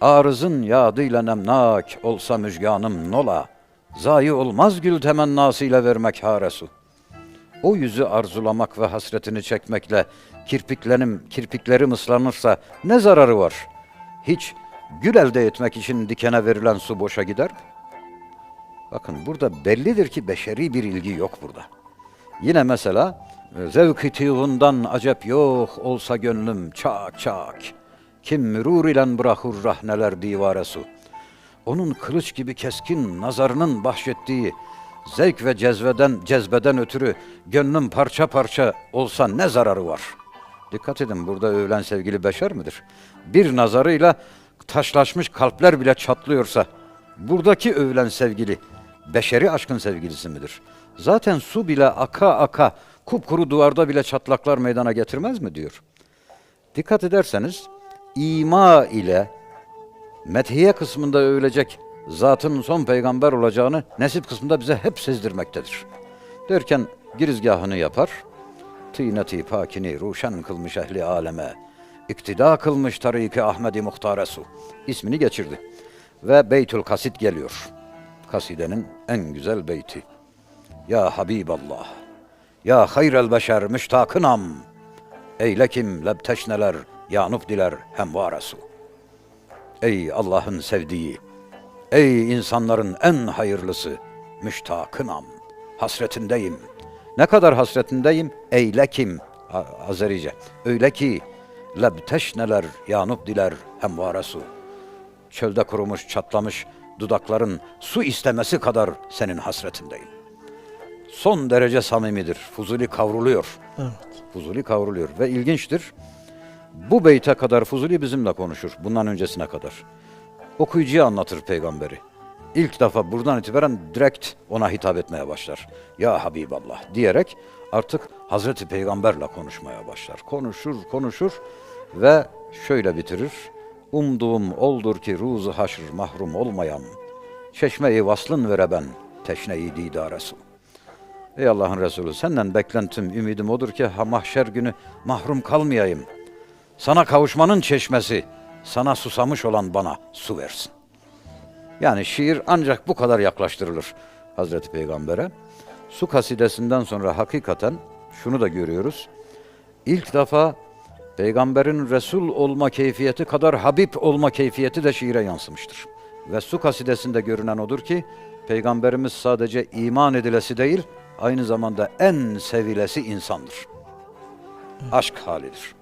Arızın yadıyla nemnak olsa müjganım nola. Zayi olmaz gül temennasıyla vermek haresu. O yüzü arzulamak ve hasretini çekmekle kirpiklerim, kirpiklerim ıslanırsa ne zararı var? Hiç gül elde etmek için dikene verilen su boşa gider mi? Bakın burada bellidir ki beşeri bir ilgi yok burada. Yine mesela zevk-i acep yok olsa gönlüm çak çak. Kim mürur ile bırakır rahneler divare su. Onun kılıç gibi keskin nazarının bahşettiği zevk ve cezveden cezbeden ötürü gönlüm parça parça olsa ne zararı var? Dikkat edin burada övülen sevgili beşer midir? Bir nazarıyla taşlaşmış kalpler bile çatlıyorsa buradaki övülen sevgili beşeri aşkın sevgilisi midir? Zaten su bile aka aka kupkuru duvarda bile çatlaklar meydana getirmez mi diyor. Dikkat ederseniz ima ile methiye kısmında övülecek zatın son peygamber olacağını nesip kısmında bize hep sezdirmektedir. Derken girizgahını yapar, tîneti pakini ruşen kılmış ehli aleme, iktida kılmış tariki Ahmedi Muhtaresu ismini geçirdi. Ve Beytül Kasid geliyor. Kasidenin en güzel beyti. Ya Habiballah, ya hayrel beşer müştakınam, eyle kim lebteşneler, yanıp diler hemvaresu. Ey Allah'ın sevdiği, ey insanların en hayırlısı, müştakınam, hasretindeyim. Ne kadar hasretindeyim? Eyle kim? A- Azerice. Öyle ki, lebteşneler, yanıp diler hemvaresu. Çölde kurumuş, çatlamış dudakların su istemesi kadar senin hasretindeyim. Son derece samimidir. Fuzuli kavruluyor. Evet. Fuzuli kavruluyor ve ilginçtir. Bu beyte kadar Fuzuli bizimle konuşur bundan öncesine kadar. Okuyucuya anlatır peygamberi. İlk defa buradan itibaren direkt ona hitap etmeye başlar. Ya Habiballah diyerek artık Hazreti Peygamberle konuşmaya başlar. Konuşur, konuşur ve şöyle bitirir. Umduğum oldur ki ruzu haşr mahrum olmayam. Çeşmeyi vaslın vere ben, teşneyi didaresu. Ey Allah'ın Resulü senden beklentim, ümidim odur ki ha mahşer günü mahrum kalmayayım. Sana kavuşmanın çeşmesi, sana susamış olan bana su versin. Yani şiir ancak bu kadar yaklaştırılır Hazreti Peygamber'e. Su kasidesinden sonra hakikaten şunu da görüyoruz. İlk defa Peygamberin Resul olma keyfiyeti kadar Habib olma keyfiyeti de şiire yansımıştır. Ve su kasidesinde görünen odur ki Peygamberimiz sadece iman edilesi değil, aynı zamanda en sevilesi insandır. Aşk halidir.